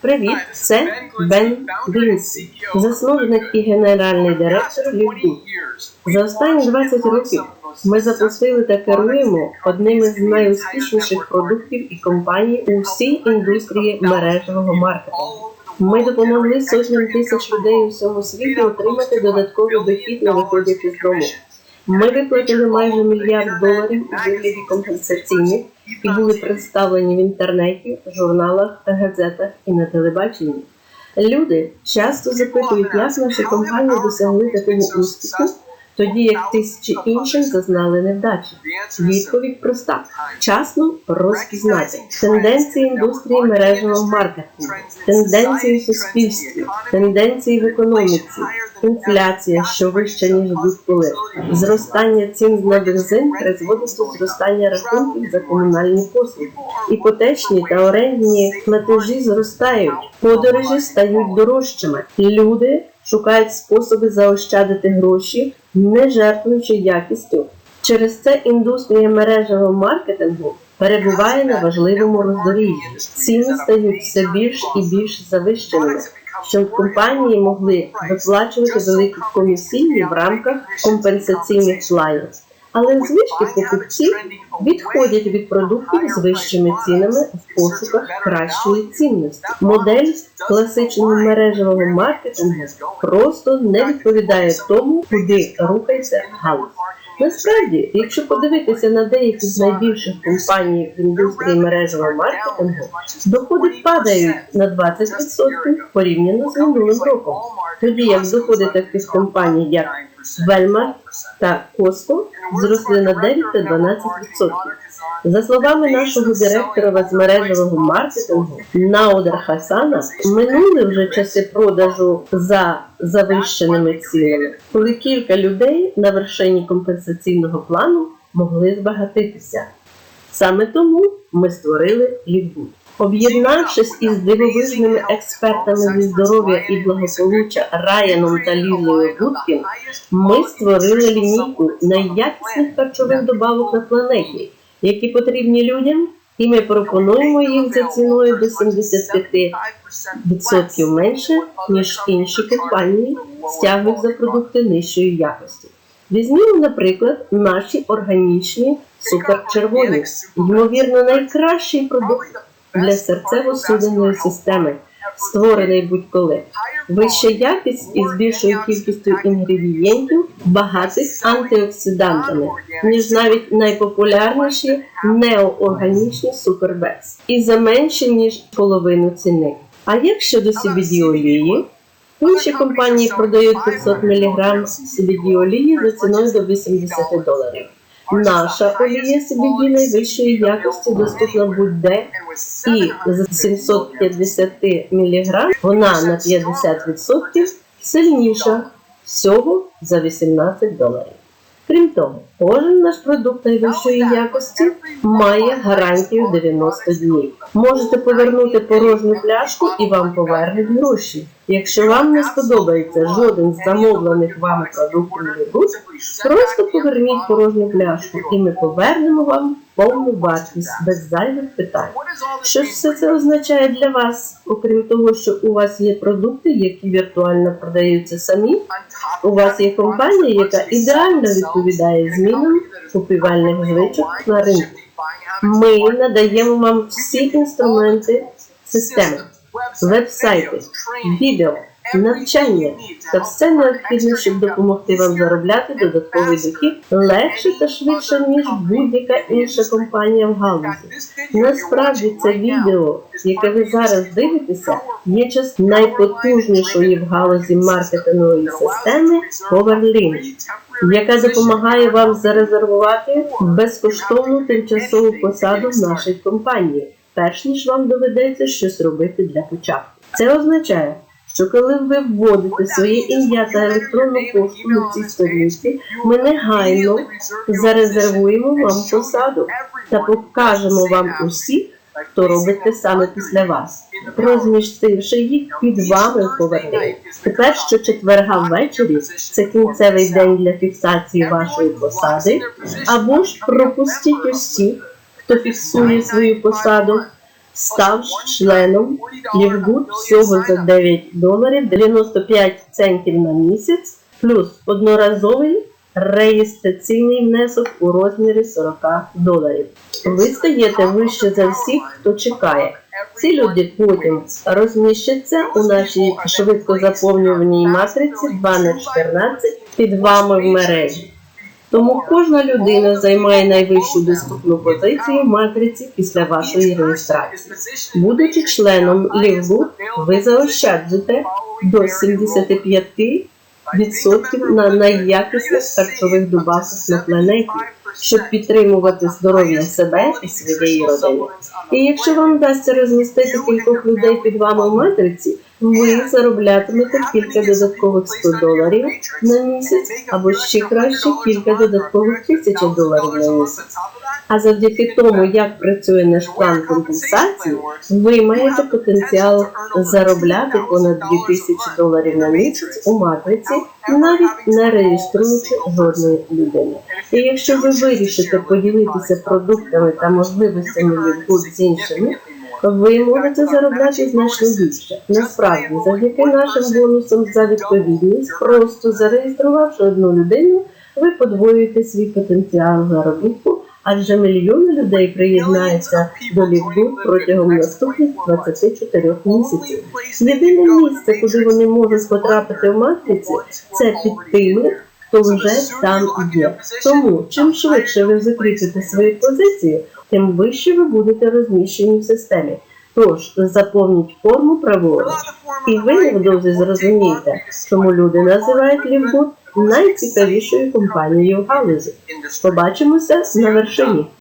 Привіт, це Бен Глінсі, засновник і генеральний директор Лівбуд. За останні 20 років ми запустили та керуємо одним із найуспішніших продуктів і компаній у всій індустрії мережевого маркетингу. Ми допомогли сотням тисяч людей у всьому світі отримати додатковий дохід, не виходячи з дому. Ми виплатили майже мільярд доларів у вигляді компенсаційних і були представлені в інтернеті, журналах та газетах і на телебаченні. Люди часто запитують, як наші компанії досягли такого успіху, тоді як тисячі інших зазнали невдачі. Відповідь проста: вчасно розпізнати. Тенденції індустрії мережевого маркетингу, тенденції в суспільстві, тенденції в економіці, інфляція, що вища ніж будь-коли, зростання цін на бензин призводить до зростання рахунків за комунальні послуги. Іпотечні та орендні платежі зростають, подорожі стають дорожчими. Люди шукають способи заощадити гроші, не жертвуючи якістю. Через це індустрія мережевого маркетингу перебуває на важливому роздоріжжі. Ціни стають все більш і більш завищеними, щоб компанії могли виплачувати великі комісійні в рамках компенсаційних планів. Але звички покупців відходять від продуктів з вищими цінами в пошуках кращої цінності. Модель класичного мережевого маркетингу просто не відповідає тому, куди рухається галузь. Насправді, якщо подивитися на деякі з найбільших компаній в індустрії мережевого маркетингу, доходи падають на 20% порівняно з минулим роком, тоді як доходи таких компаній, як Walmart та Costco, зросли на 9 та 12%. За словами нашого директора з мережевого маркетингу Наудер Хасана, минули вже часи продажу за завищеними цінами, коли кілька людей на вершині компенсаційного плану могли збагатитися. Саме тому ми створили Лівбуд. Об'єднавшись із дивовижними експертами зі здоров'я і благополуччя Раяном та Лізою Гудкін, ми створили лінійку найякісних харчових добавок на планеті, які потрібні людям, і ми пропонуємо їх за ціною до 75% менше, ніж інші компанії стягують за продукти нижчої якості. Візьмімо, наприклад, наші органічні суперчервоні, ймовірно, найкращий продукт для серцево-судинної системи, створений будь-коли. Вища якість із більшою кількістю інгредієнтів, багатих антиоксидантами, ніж навіть найпопулярніші неоорганічні супербекс, і за менше ніж половину ціни. А як щодо CBD олії? Інші компанії продають 500 мг CBD олії за ціною до 80 доларів. Наша олія CBD найвищої якості доступна будь-де і з 750 мг вона на 50% сильніша всього за 18 доларів. Крім того, кожен наш продукт найвищої якості має гарантію 90 днів. Можете повернути порожню пляшку і вам повернуть гроші. Якщо вам не сподобається жоден з замовлених вами продуктів просто поверніть порожню пляшку і ми повернемо вам повну вартість без зайвих питань. Що ж все це означає для вас, окрім того, що у вас є продукти, які віртуально продаються самі? У вас є компанія, яка ідеально відповідає змінам купівельних звичок на ринку. Ми надаємо вам всі інструменти системи, веб-сайти, відео, навчання та все необхідне, щоб допомогти вам заробляти додатковий дохід легше та швидше, ніж будь-яка інша компанія в галузі. Насправді це відео, яке ви зараз дивитеся, є частиною найпотужнішої в галузі маркетингової системи PowerLink, яка допомагає вам зарезервувати безкоштовну тимчасову посаду в нашій компанії, перш ніж вам доведеться щось робити для початку. Це означає, що коли ви вводите своє ім'я та електронну пошту на цій сторінці, ми негайно зарезервуємо вам посаду та покажемо вам усіх, хто робить те саме після вас, розмістивши їх під вами повернення. Тепер що четверга ввечері це кінцевий день для фіксації вашої посади, або ж пропустіть усіх, хто фіксує свою посаду. Став членом Лівгуд всього за 9 доларів 95 центів на місяць, плюс одноразовий реєстраційний внесок у розмірі 40 доларів. Ви стаєте вище за всіх, хто чекає. Ці люди потім розміщаться у нашій швидко заповнюваній матриці 2 на 14 під вами в мережі. Тому кожна людина займає найвищу доступну позицію в матриці після вашої реєстрації. Будучи членом Лівгуд, ви заощаджите до 75% на найякісних харчових добавках на планеті, щоб підтримувати здоров'я себе і своєї родини. І якщо вам вдасться розмістити кількох людей під вами в матриці, ви зароблятимете кілька додаткових 100 доларів на місяць, або ще краще кілька додаткових тисяч доларів на місяць. А завдяки тому, як працює наш план компенсації, ви маєте потенціал заробляти понад 2000 доларів на місяць у матриці, навіть не реєструючи жодної людини. І якщо ви вирішите поділитися продуктами та можливостями Лівгуд з іншими, ви можете заробляти значно більше. Насправді, завдяки нашим бонусам за відповідність, просто зареєструвавши одну людину, ви подвоюєте свій потенціал заробітку, адже мільйони людей приєднаються до Лівгуд протягом наступних 24 місяців. Єдине місце, куди вони можуть потрапити в матриці, це під тими, хто вже там є. Тому чим швидше ви закріпите свої позиції, тим вище ви будете розміщені в системі. Тож заповніть форму праворуч, і ви невдовзі зрозумієте, чому люди називають Лівгуд найцікавішою компанією в галузі. Побачимося на вершині.